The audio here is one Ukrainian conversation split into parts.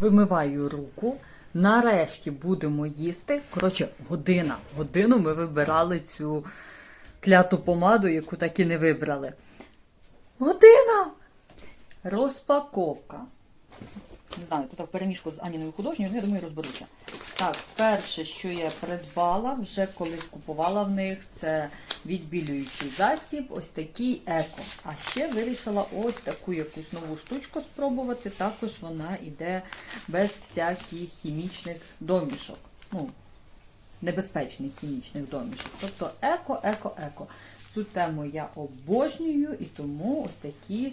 Вимиваю руку. Нарешті будемо їсти. Коротше, година. Годину ми вибирали цю кляту помаду, яку так і не вибрали. Година! Розпаковка. Не знаю, тут в переміжку з Аніною художньою, ну, я думаю, розберуся. Так, перше, що я придбала, вже колись купувала в них, це відбілюючий засіб, ось такий еко. А ще вирішила ось таку якусь нову штучку спробувати. Також вона йде без всяких хімічних домішок. Ну, небезпечних хімічних домішок. Тобто еко, еко, еко. Цю тему я обожнюю і тому ось такі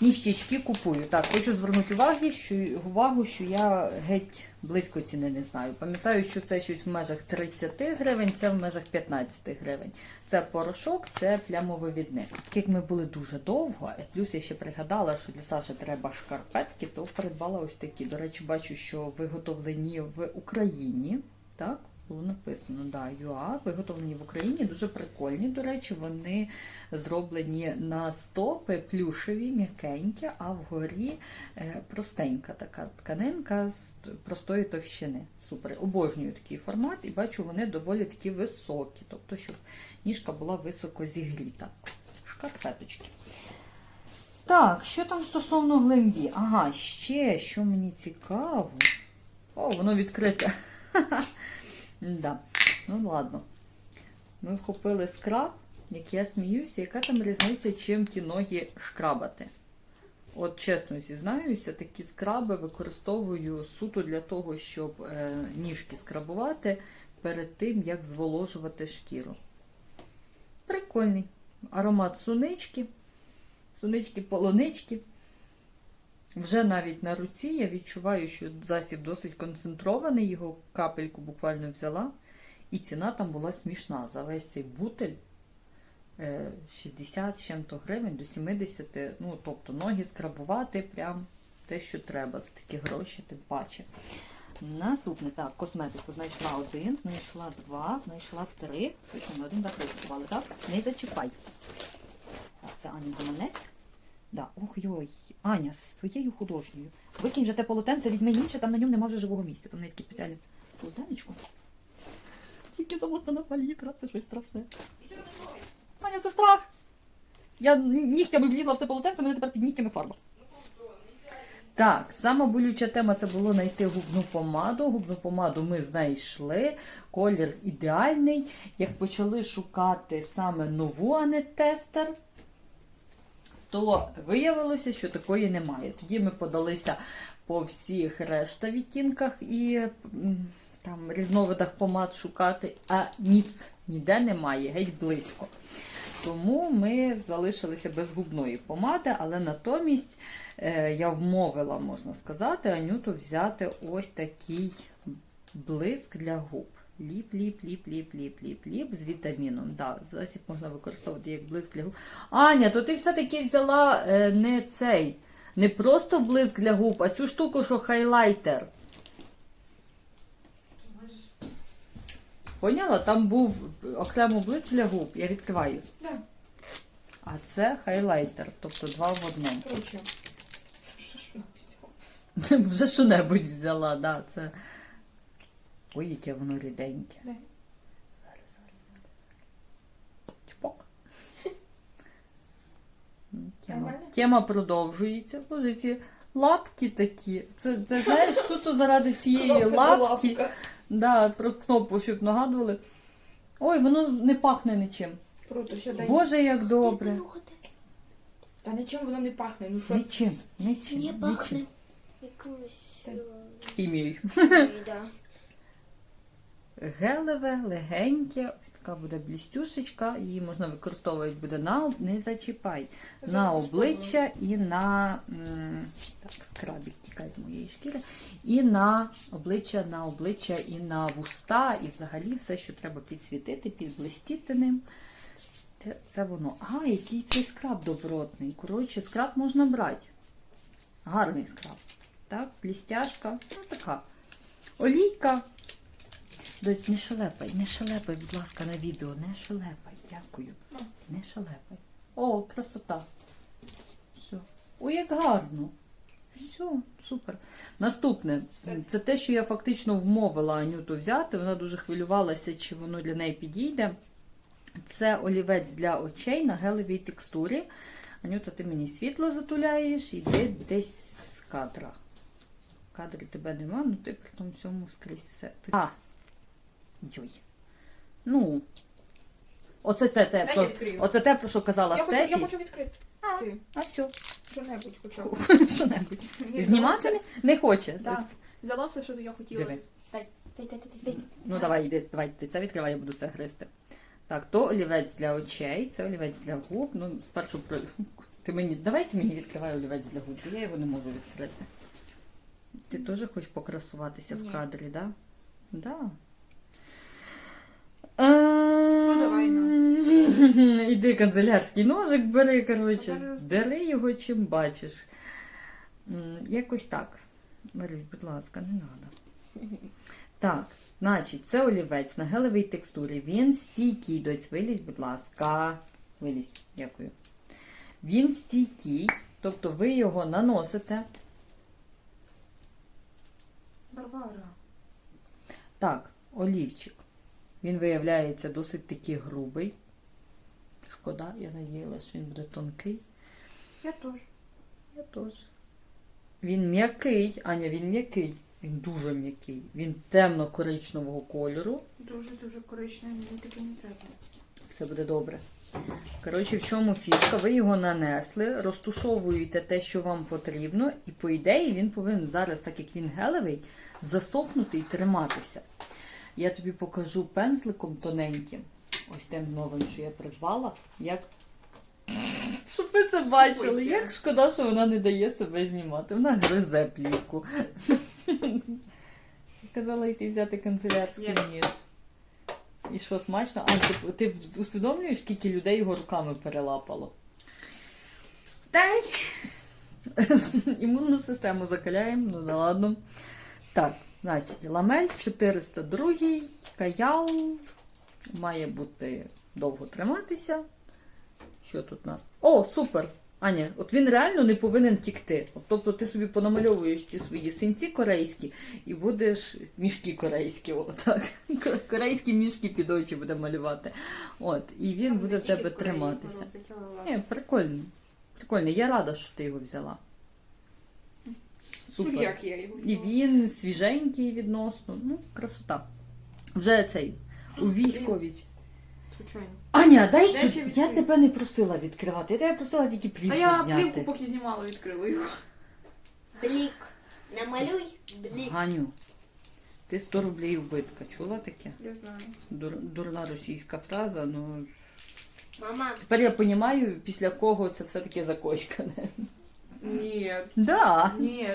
ніщички купую. Так, хочу звернути увагу, що, увагу, що я геть близько ціни не знаю. Пам'ятаю, що це щось в межах 30 гривень, це в межах 15 гривень. Це порошок, це плямовивідник. Як ми були дуже довго, і плюс я ще пригадала, що для Саші треба шкарпетки, то придбала ось такі. До речі, бачу, що виготовлені в Україні. Так, було написано, да, ЮА, виготовлені в Україні, дуже прикольні, до речі, вони зроблені на стопи, плюшеві, м'якенькі, а вгорі е, простенька така тканинка з простої товщини. Супер. Обожнюю такий формат і бачу, вони доволі такі високі, тобто, щоб ніжка була високо зігріта. Шкарпеточки. Так, що там стосовно глимбі? Ага, ще, що мені цікаво. О, воно відкрите. Да. Ну ладно. Ми вхопили скраб, як я сміюся, яка там різниця, чим ті ноги шкрабати. От чесно зізнаюся, такі скраби використовую суто для того, щоб е, ніжки скрабувати перед тим, як зволожувати шкіру. Прикольний. Аромат сунички, сунички полунички. Вже навіть на руці я відчуваю, що засіб досить концентрований, його капельку буквально взяла, і ціна там була смішна. За весь цей бутель е, 60 з чим-то гривень до 70, ну тобто ноги скрабувати прям те, що треба, за такі гроші, тим паче. Наступне, так, косметику знайшла один, знайшла два, знайшла три. Точно ми один так купували, так? Не зачіпай. Так, це Аня Гомонець. Да. Ох йой, Аня, з твоєю художньою. Викинь же те полотенце, візьми інше, там на ньому нема вже живого місця. Там не таке спеціальне полотенечко. Тільки замотана палітра, це щось страшне. Аня, це страх. Я нігтями влізла в це полотенце, мене тепер під нігтями фарба. Так, сама болюча тема це було знайти губну помаду. Губну помаду ми знайшли. Колір ідеальний. Як почали шукати саме нову, а не тестер, то виявилося, що такої немає. Тоді ми подалися по всіх решта відтінках і там різновидах помад шукати, а ніц ніде немає, геть близько. Тому ми залишилися без губної помади, але натомість е, я вмовила, можна сказати, Анюту взяти ось такий блиск для губ. Ліп, ліп, ліп, ліп, ліп, ліп, ліп з вітаміном. Да, засіб можна використовувати як блиск для губ. Аня, то ти все-таки взяла е, не цей, не просто блиск для губ, а цю штуку, що хайлайтер. Поняла? Там був окремо блиск для губ. Я відкриваю. Да. А це хайлайтер, тобто два в одному. Короче, що? Вже що-небудь взяла, да, це. Ой, яке воно ріденьке. Да. Зараз, зараз, зараз, зараз. Чпок. Тема, тема продовжується. Боже, ці лапки такі. Це, це знаєш, суто заради цієї Кнопка лапки. лапка. Да, про кнопку, щоб нагадували. Ой, воно не пахне нічим. Круто, все, дай. Боже, як добре. Та нічим воно не пахне, ну що? Нічим, нічим. Не пахне якимось Так. Хімією. е, да. Гелеве, легеньке, ось така буде блістюшечка, її можна використовувати буде на не зачіпай, на обличчя і на так, скрабік тікає з моєї шкіри, і на обличчя, на обличчя, і на вуста, і взагалі все, що треба підсвітити, підблистіти ним. Це, це воно. А, який цей скраб добротний. Коротше, скраб можна брати. Гарний скраб. Так, блістяшка. Ну, така. Олійка. Доць, не шелепай, не шелепай, будь ласка, на відео, не шелепай. Дякую. Не шелепай. О, красота. Все. Ой, як гарно. Все, супер. Наступне, це те, що я фактично вмовила Анюту взяти. Вона дуже хвилювалася, чи воно для неї підійде. Це олівець для очей на гелевій текстурі. Анюта, ти мені світло затуляєш, іди десь з кадра. В кадрі тебе нема, ну ти при тому всьому скрізь все. А! Йой. Ну. Оце це те, Дай я про, відкрию. оце те, про що казала Я хочу, я хочу відкрити. А, Ти, а все. що-небудь хоча б. Що-небудь. Ні, Знімати не, не хоче. Да. Взяла все, що я хотіла. Диви. Дай, дай, дай, дай. Ну давай, йди, давай, ти це відкривай, я буду це гризти. Так, то олівець для очей, це олівець для губ. Ну, спершу про. Ти мені. Давай ти мені відкривай олівець для губ, бо я його не можу відкрити. Ти теж хочеш покрасуватися Ні. в кадрі, так? Да? Да. Ну, давай, ну. Іди канцелярський ножик бери, коротше. Дери його чим бачиш. Якось так. Марюсь, будь ласка, не треба. Так, значить, це олівець на гелевій текстурі. Він стійкий. Доць, вилізь, будь ласка. Вилізь, дякую. Він стійкий, тобто ви його наносите. Варвара. Так, олівчик. Він виявляється досить таки грубий. Шкода, я надіялася, що він буде тонкий. Я теж. Я теж. Він м'який, Аня, він м'який. Він дуже м'який. Він темно-коричневого кольору. Дуже-дуже коричневий, мені таке не треба. Все буде добре. Коротше, в чому фішка? Ви його нанесли, розтушовуєте те, що вам потрібно, і по ідеї він повинен зараз, так як він гелевий, засохнути і триматися. Я тобі покажу пензликом тоненьким, ось тим новим, що я придбала, як. Щоб ви це бачили, як шкода, що вона не дає себе знімати. Вона гризе плівку. Казала йти взяти канцелярський Ні. ніж. І що смачно? А ти, ти усвідомлюєш, скільки людей його руками перелапало? Дай. Імунну систему закаляємо, ну да ладно. Так, значить, ламель 402, каял має бути довго триматися. Що тут у нас? О, супер! Аня, от він реально не повинен тікти. От, тобто ти собі понамальовуєш ті свої синці корейські і будеш мішки корейські. Отак. Корейські мішки під очі буде малювати. От, і він буде в тебе триматися. Ні, прикольно. Прикольно. Я рада, що ти його взяла. Супер. Ну, як я його І він свіженький відносно. Ну, красота. Вже цей у військовій. Звичайно. Аня, дай Дай ще сюди. Я відкрию. тебе не просила відкривати. Я тебе просила тільки плівку А я зняти. плівку поки знімала, відкрила його. Блік. Намалюй блік. Ганю, ти 100 рублей убитка. Чула таке? Я знаю. Дур, дурна російська фраза. Ну Мама, тепер я розумію, після кого це все-таки закоськане. Ні, Да. ні.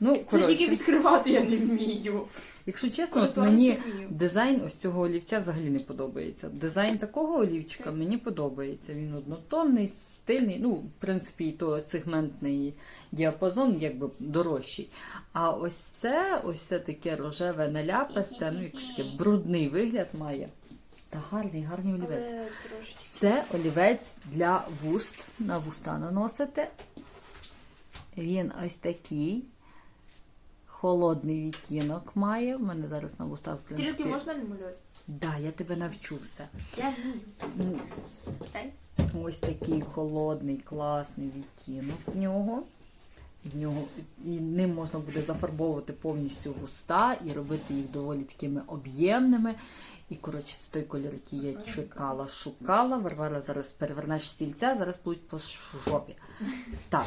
Ну, Це тільки коротше, відкривати я не вмію. якщо чесно, от Користуватися мені вмію. Дизайн ось цього олівця взагалі не подобається. Дизайн такого олівчика мені подобається. Він однотонний, стильний, ну, в принципі, і то сегментний діапазон якби дорожчий. А ось це, ось це таке рожеве наляпасте, ну, якийсь такий брудний вигляд має. Та гарний, гарний олівець. але. Це олівець для вуст. На вуста наносите. Він ось такий. Холодний відтінок має. У мене зараз на вустах, в принципі. Стрілки можна малювати? Да, я тебе навчу все. Я вмію. Ось такий холодний, класний відтінок в нього. В нього і ним можна буде зафарбовувати повністю вуста і робити їх доволі такими об'ємними. І, коротше, це той колір, який я чекала, шукала. Варвара зараз перевернеш стільця, зараз будуть по жопі. Так.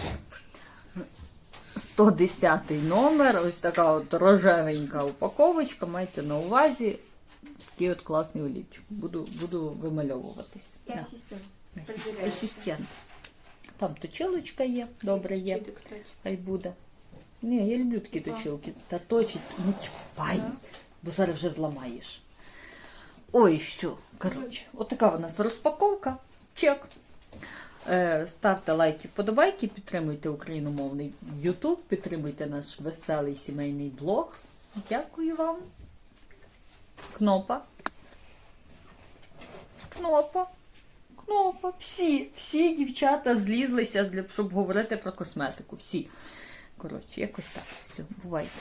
110 номер, ось така от рожевенька упаковочка. Майте на увазі. Такий от класний олівчик. Буду, буду вимальовуватись. Я Да. асистент. Асист- Асистент. Там точилочка є, добре є, хай буде. Ні, я люблю такі точилки. Та точить, не чіпай, Так. бо зараз вже зламаєш. Ой, все. Коротше, отака у нас розпаковка. Чек. Е, ставте лайки, вподобайки, підтримуйте україномовний YouTube, підтримуйте наш веселий сімейний блог. Дякую вам. Кнопа. Кнопа. Кнопа. Всі, всі дівчата злізлися, щоб говорити про косметику. Всі. Коротше, якось так. Все, бувайте.